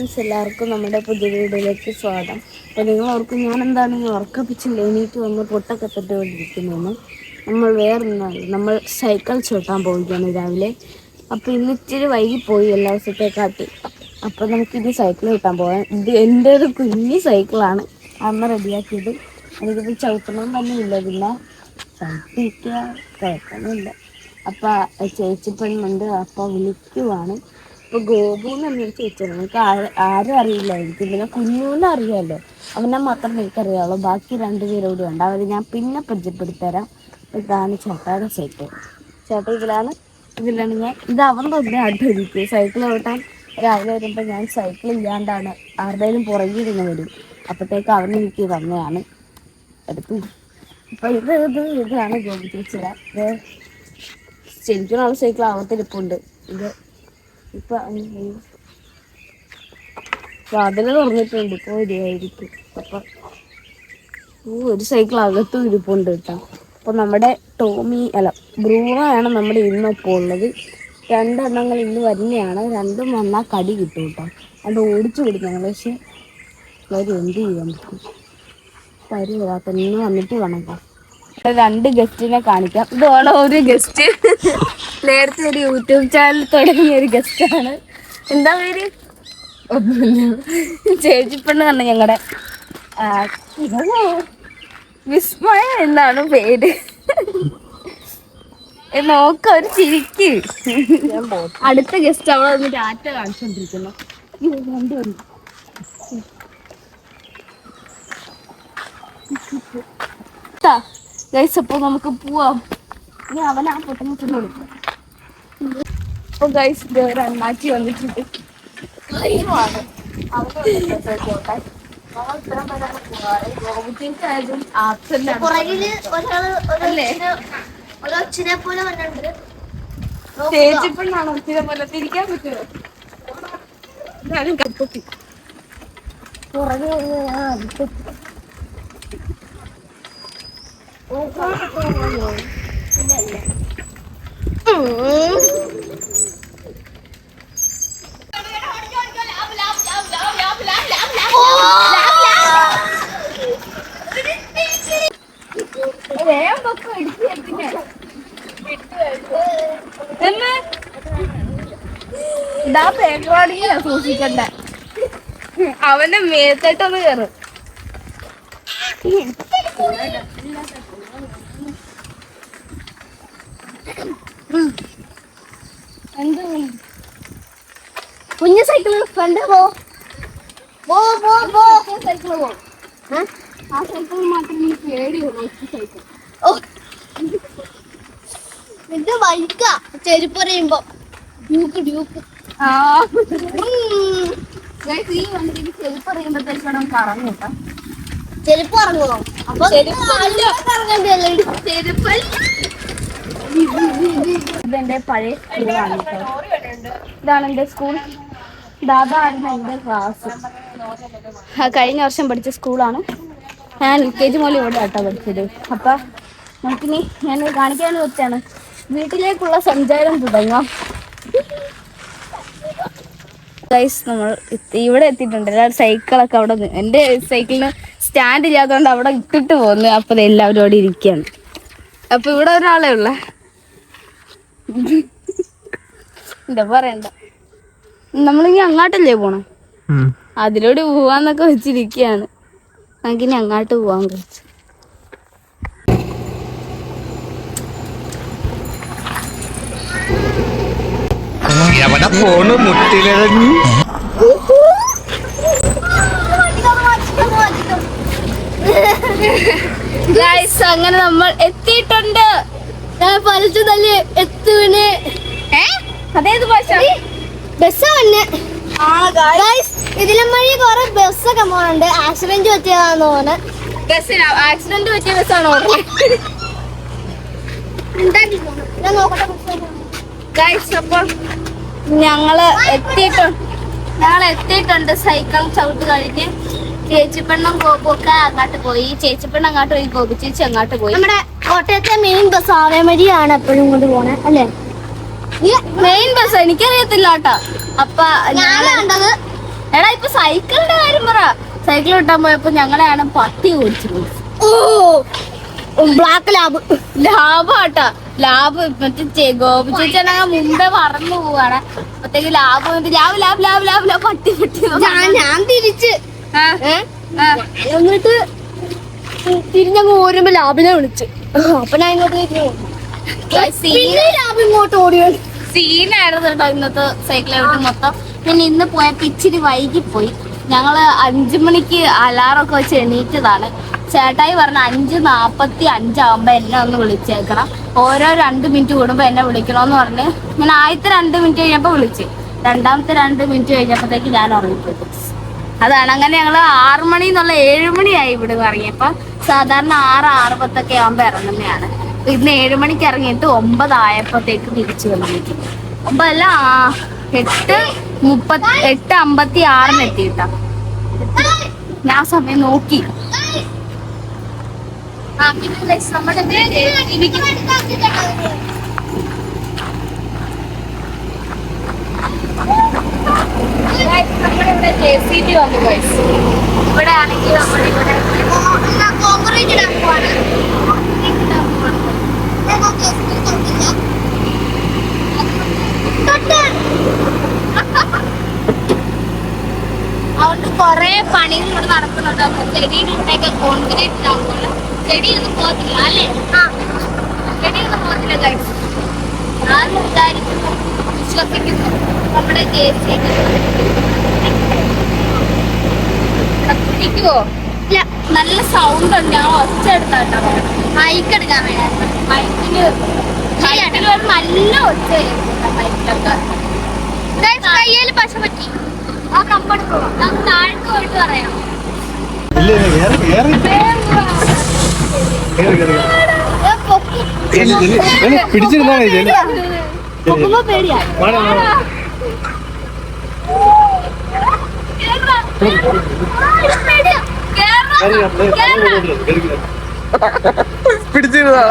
Friends എല്ലാവർക്കും നമ്മുടെ പുതിയ വീഡിയോയിലേക്ക് സ്വാഗതം. അപ്പോൾ നിങ്ങൾ ഓർക്കും ഞാൻ എന്താണ് ഈ ഉറക്കപ്പിച്ചില്ല? എണീറ്റ് വന്ന് പൊട്ടൊക്കെ തട്ടുകൊണ്ടിരിക്കുന്നതെന്ന് നമ്മൾ വേറൊന്നല്ല നമ്മൾ സൈക്കിൾ ചവിട്ടാൻ പോവുകയാണ് രാവിലെ. അപ്പോൾ ഇന്ന് ഇച്ചിരി വൈകിപ്പോയി എല്ലാ ദിവസത്തെ കാട്ടി. അപ്പോൾ നമുക്കിനി സൈക്കിൾ ചവിട്ടാൻ പോകാം ഇത് എന്റെ ഒരു കുഞ്ഞി സൈക്കിളാണ്. അമ്മ റെഡിയാക്കിയത്. അതിപ്പോൾ ചവിട്ടണം തന്നെ ഇല്ല പിന്നെ. ചവിട്ടിക്കുക കുഴപ്പമൊന്നുമില്ല. അപ്പം ചേച്ചി പെണ്ണുണ്ട് അപ്പോൾ വിളിക്കുവാണ്. ഇപ്പൊ ഗോപു എന്ന് ചേച്ചിയാണ് ആ- ആരും അറിയില്ലായിരിക്കും പിന്നെ കുഞ്ഞൂന്ന് അറിയാലോ. അവനെ മാത്രം എനിക്കറിയാവുള്ളൂ ബാക്കി രണ്ടുപേരോട് വേണ്ട അവരെ ഞാൻ പിന്നെ പരിചയപ്പെടുത്തരാം. ഇതാണ് ചേട്ടായുടെ സൈക്കിൾ ചേട്ടൻ ഇതിലാണ് ഇതിലാണ് ഞാൻ ഇത് അവൻ തന്നെ അടുത്തിരിക്കും സൈക്കിൾ ഓട്ടാൻ രാവിലെ വരുമ്പോൾ ഞാൻ സൈക്കിൾ ഇല്ലാണ്ടാണ് ആരുടെയും പുറകിൽ നിന്ന് വരും. അപ്പോഴത്തേക്ക് അവൻ എനിക്ക് തന്നെയാണ് എടുത്തു അപ്പൊ ഇത് ഇത് ഇതാണ് ഗോപി ശരിക്കും ആൾ സൈക്കിൾ അകത്തിരിപ്പുണ്ട് ഇത് ഇപ്പൊ തുറന്നിട്ടുണ്ട്. ഇപ്പൊ വരികയായിരിക്കും അപ്പൊ ഓ ഒരു സൈക്കിൾ അകത്തും ഇരിപ്പുണ്ട് കേട്ടോ. അപ്പൊ നമ്മുടെ ടോമി അല്ല ബ്രൂണോയാണ് നമ്മുടെ ഇന്നിപ്പോൾ ഉള്ളത്. രണ്ടെണ്ണങ്ങൾ ഇന്ന് വരുന്നതാണ് രണ്ടും വന്നാൽ കടി കിട്ടും കേട്ടോ. അത് ഓടിച്ചു വിടും ഞങ്ങൾ പക്ഷെ അവർ എന്ത് ചെയ്യാൻ പറ്റും? പരി വരാത്ത ഇന്ന് വന്നിട്ട് വേണം കേട്ടോ. രണ്ട് ഗസ്റ്റിനെ കാണിക്കാം. ഇതോളം ഒരു ഗസ്റ്റ്? നേരത്തെ ഒരു യൂട്യൂബ് ചാനൽ തുടങ്ങിയ ഒരു ഗസ്റ്റാണ്. എന്താ പേര്? ഒന്നുമില്ല. ചേച്ചിപ്പെണ്ണ് തന്നെ ഞങ്ങളുടെ വിസ്മയ എന്നാണ് പേര്. നോക്ക ഒരു ചിരിക്ക്. അടുത്ത ഗസ്റ്റ് അവളെ ഒന്ന് ടാറ്റ കാണിച്ചോണ്ടിരിക്കുന്നു. വന്നു. ഗൈസ് അപ്പൊ നമുക്ക് പോവാം. ഇനി അവനാ പൊട്ടമുട്ടിന് വിളിക്കാം. അപ്പൊ ഗൈസ് ഒരു അണ്ണാച്ചി വന്നിട്ടുണ്ട്. ഒരു അല്ലേ? ഒച്ചിനെ- പോലെ തിരിക്കാൻ പറ്റുമോ? ഞാനും കപ്പൊട്ടി പുറകെ ഇതാ പേക്കോടിയാ സൂക്ഷിക്കണ്ട അവന്റെ മേത്തോട്ടൊന്ന് കയറും എന്ത് കുഞ്ഞു സൈക്കിൾ ഫ്രണ്ട് പോ. പോ പോ പോ. സൈക്കിൾ പോ ആ സൈക്കിൾ മാത്രം എനിക്ക് പേടിയുള്ളൂ ഒറ്റ സൈക്കിൾ ഓ. ഇത് വലിക്ക ചെരുപ്പ് പറയുമ്പോ ഡ്യൂക്ക് ഡ്യൂക്ക്. ആ. ഈ വണ്ടിക്ക് ചെരുപ്പ് അറിയുമ്പോഴത്തേക്കും കറങ്ങും ചെരുപ്പ് ഇറങ്ങുമോ അപ്പൊ ചെരുപ്പല്ല. ഇറങ്ങണ്ടല്ലേ ഇതെന്റെ പഴയ സ്കൂളാണ് ഇതാണ് എന്റെ സ്കൂൾ. ദാദായിരുന്നു എന്റെ ക്ലാസ്. കഴിഞ്ഞ വർഷം പഠിച്ച സ്കൂളാണ്. ഞാൻ എൽ കെ ജി മുതൽ ഇവിടെ ആട്ടോ പഠിച്ചത്. അപ്പൊ നമുക്കിനി ഞാൻ കാണിക്കാൻ വെച്ചാണ്. വീട്ടിലേക്കുള്ള സഞ്ചാരം തുടങ്ങാം. ഗൈസ് നമ്മൾ ഇവിടെ എത്തിയിട്ടുണ്ട്. എല്ലാവരും സൈക്കിളൊക്കെ അവിടെ എന്റെ സൈക്കിളിന് സ്റ്റാൻഡ് ഇല്ലാത്തതുകൊണ്ട് അവിടെ ഇട്ടിട്ട് പോകുന്നു. അപ്പൊ ദേ എല്ലാവരും അവിടെ ഇരിക്കുകയാണ്. അപ്പൊ ഇവിടെ ഒരാളെ ഉള്ള. എന്താ പറയണ്ട. നമ്മളിനി അങ്ങോട്ടല്ലേ പോണം? അതിലൂടെ പോവാന്നൊക്കെ വെച്ചിരിക്കുകയാണ് നമുക്കിനി അങ്ങാട്ട് പോവാൻ കുറച്ച് എവിടെ പോണു മുട്ടിലിറങ്ങി? ഗൈസ് അങ്ങനെ നമ്മൾ എത്തിയിട്ടുണ്ട്. എത്തുവിന് ഏ? അതേത് ഭാഷ? ബസ് വന്നെ. ഇതിലും വഴി കുറെ ബസ്സൊക്കെ പോകുന്നുണ്ട് ആക്സിഡന്റ് പറ്റിയതാന്ന് തോന്നുന്നു ബസ്സിന്? ആക്സിഡന്റ് പറ്റിയ ബസ്സാണോ ഞങ്ങൾ എത്തിയിട്ടുണ്ട്. ഞങ്ങൾ എത്തിയിട്ടുണ്ട്. സൈക്കിൾ ചവിട്ട് കഴിഞ്ഞ്. ചേച്ചിപ്പെണ്ണം ഗോപൊക്കെ അങ്ങോട്ട് പോയി. ചേച്ചിപ്പെണ്ണം അങ്ങോട്ട് പോയി ഗോപി ചേച്ചി അങ്ങോട്ട് പോയി. നമ്മുടെ കോട്ടയത്തെ മെയിൻ ബസ് ആവേമരിയാണ് എപ്പോഴും കൊണ്ട് പോണേ അല്ലേ? മെയിൻ ബസ് എനിക്കറിയത്തില്ല കേട്ടോ അപ്പൊ എടാ ഇപ്പൊ സൈക്കിളിന്റെ കാര്യം പറ. സൈക്കിൾ കിട്ടാൻ പോയപ്പോ ഞങ്ങളെയാണ് പട്ടി ഓടിച്ചത് ഓ ബ്ലാക്ക് ലാബ് ലാബ് കേട്ടോ ലാബ് മറ്റേ ഗോപി ചേച്ചി മുമ്പേ പറഞ്ഞു പോവാണ്. അപ്പത്തേക്ക് lab lab lab lab lab പട്ടി പട്ടി. ഞാൻ തിരിച്ച്. എന്നിട്ട് തിരിഞ്ഞങ്ങ് ഓരുമ്പോ ലാബിനെ വിളിച്ച്. അപ്പൊ ഞാൻ ഇങ്ങോട്ട് ലാബ് ഇങ്ങോട്ട് ഓടി. സീനായിരുന്നു കേട്ടോ ഇന്നത്തെ സൈക്കിൾ ഔട്ട് മൊത്തം. പിന്നെ ഇന്ന് പോയപ്പോ ഇച്ചിരി വൈകിപ്പോയി. ഞങ്ങൾ അഞ്ചു മണിക്ക് അലാറൊക്കെ വെച്ച് എണീറ്റതാണ്. ചേട്ടായി പറഞ്ഞ അഞ്ച് നാപ്പത്തി അഞ്ചാവുമ്പോ എന്നെ ഒന്ന് വിളിച്ചേക്കണം. ഓരോ രണ്ട് മിനിറ്റ് കൂടുമ്പോ എന്നെ വിളിക്കണോന്ന് പറഞ്ഞ്. ഞാൻ ആദ്യത്തെ രണ്ട് മിനിറ്റ് കഴിഞ്ഞപ്പോ വിളിച്ച്. രണ്ടാമത്തെ രണ്ട് മിനിറ്റ് കഴിഞ്ഞപ്പോഴത്തേക്ക് ഞാൻ ഉറങ്ങിപ്പോയി. അതാണ്. അങ്ങനെ ഞങ്ങൾ ആറു മണി എന്നുള്ള ഏഴുമണിയായി ഇവിടെ ഇറങ്ങിയപ്പോൾ സാധാരണ ആറ് ആറ് പത്തൊക്കെ ആകുമ്പോൾ ഇറങ്ങുന്നതാണ്. ഇന്ന് ഏഴ് മണിക്ക് ഇറങ്ങിയിട്ട് ഒമ്പതായപ്പോഴത്തേക്ക് തിരിച്ചു വന്നിരിക്കും അല്ല എട്ട് മുപ്പത്തി എട്ട് അമ്പത്തി ആറിന് എത്തിയിട്ടാ. ഞാൻ സമയം നോക്കി. നമ്മുടെ ഇവിടെ സി ബി വന്നു ഗൈസ് ഇവിടെ ആണെങ്കിൽ നമ്മളിവിടെ കോൺക്രീറ്റ്. തൊട്ട്. അതുകൊണ്ട് കുറെ പണികൾ ഇവിടെ നടക്കുന്നുണ്ട് അപ്പൊ ചെടിയിലൂടെയൊക്കെ കോൺക്രീറ്റ് ആകുമ്പോൾ ചെടിയൊന്നും പോകത്തില്ല അല്ലേ ആ ചെടിയൊന്നും പോകത്തില്ല ഗൈസ് ഞാൻ വിചാരിക്കുന്നു വിശ്വസിക്കുന്നു നമ്മുടെ ജെ ബി പിടിക്കുവോ ഇല്ല നല്ല സൗണ്ട് ഉണ്ട്. ഞാൻ ഒച്ച എടുത്താട്ടോ. മൈക്ക് എടുക്കാൻ വേണ്ടി. മൈക്കിന് മൈക്കിൽ ഒരു നല്ല ഒച്ച മൈക്കിലൊക്കെ കയ്യിൽ പശ പറ്റി. ആ കമ്പെടുക്കോ നമുക്ക് താഴ്ക്ക് പോയിട്ട് പറയാം. ഇല്ല ഇല്ല കേറി കേറി കേറി കേറി ഞാൻ പൊക്കി. ചെല്ലു ചെല്ലു ചെല്ലു പിടിച്ചിരുന്നാണ് ചെല്ലു പൊക്കുമ്പോ പേടിയാ. വാടാ വാടാ കേറി കേറി കേറി കേറി പിടിച്ചിരുന്നാ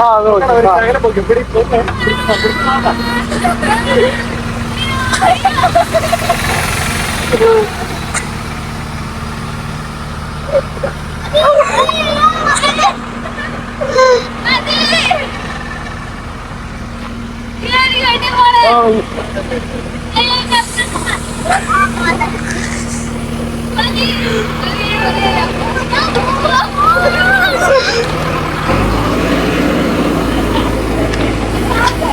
ആ അങ്ങനെ പോക്കി പിടി പോക്ക്.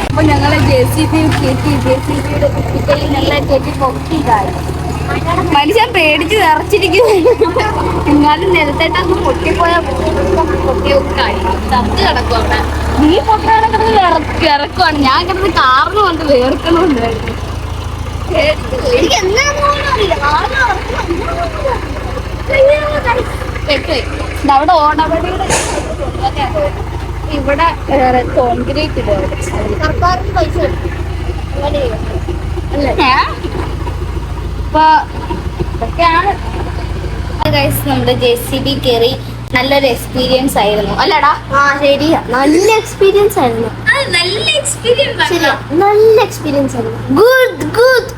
അപ്പൊ ഞങ്ങളെ ജെ സി ബി കയറ്റി ജെ സി ബിയുടെ കുട്ടികളെല്ലാം കയറ്റി പൊക്കിയതായി മനുഷ്യൻ പേടിച്ച് നിറച്ചിരിക്കുന്നു എന്നാലും അങ്ങ് പൊട്ടിപ്പോയാൽ പൊട്ടിയൊക്കായി ചത്ത് കിടക്കും അവിടെ. നീ പൊട്ടാതെ കിടന്ന് ഇറക്കി ഇറക്കുവാണ് ഞാൻ കിടന്ന് കാറിന് കൊണ്ട് വേർക്കണമെന്നായിരുന്നു എനിക്ക് എന്നാന്നൊന്നും അറിയില്ല. അവിടെ ഓണവടിയുടെ ഇവിടെ കോൺക്രീറ്റ് ഇല്ല? സർക്കാരിന് പൈസ. അല്ലേ? അപ്പൊ ഇതൊക്കെയാണ് ഗൈസ് നമ്മുടെ ജെ സി ബി കയറി നല്ലൊരു എക്സ്പീരിയൻസ് ആയിരുന്നു. അല്ലടാ ആ ശരിയാ. നല്ല എക്സ്പീരിയൻസ് ആയിരുന്നു. നല്ല എക്സ്പീരിയൻസ് നല്ല എക്സ്പീരിയൻസ് ആയിരുന്നു. Good good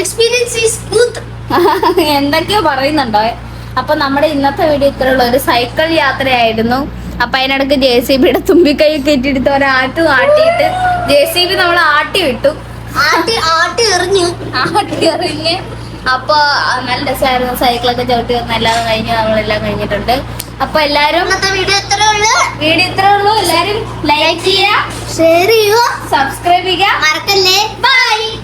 experience is good എന്തൊക്കെയോ പറയുന്നുണ്ടോ? അപ്പൊ നമ്മുടെ ഇന്നത്തെ വീഡിയോ ഇത്രയുള്ള. ഒരു സൈക്കിൾ യാത്രയായിരുന്നു. അപ്പൊ അതിനിടക്ക് ജെ സി ബിയുടെ തുമ്പിക്കൈ കെട്ടിയെടുത്ത് ഒരാട്ട് ആട്ടിയിട്ട് ജെ സി ബി നമ്മൾ ആട്ടി വിട്ടു ആട്ടി ആട്ടി എറിഞ്ഞു. ആട്ടി എറിഞ്ഞ്. അപ്പൊ നല്ല രസമായിരുന്നു. സൈക്കിളൊക്കെ ചവിട്ടി വന്ന എല്ലാം കഴിഞ്ഞ് നമ്മളെല്ലാം കഴിഞ്ഞിട്ടുണ്ട്. അപ്പൊ എല്ലാരും വീഡിയോ എത്ര ഉള്ളു. വീഡിയോ ഇത്രേ ഉള്ളൂ. എല്ലാരും ലൈക്ക് ചെയ്യുക. ഷെയർ ചെയ്യുക. സബ്സ്ക്രൈബ് ചെയ്യുക. മറക്കല്ലേ. ബൈ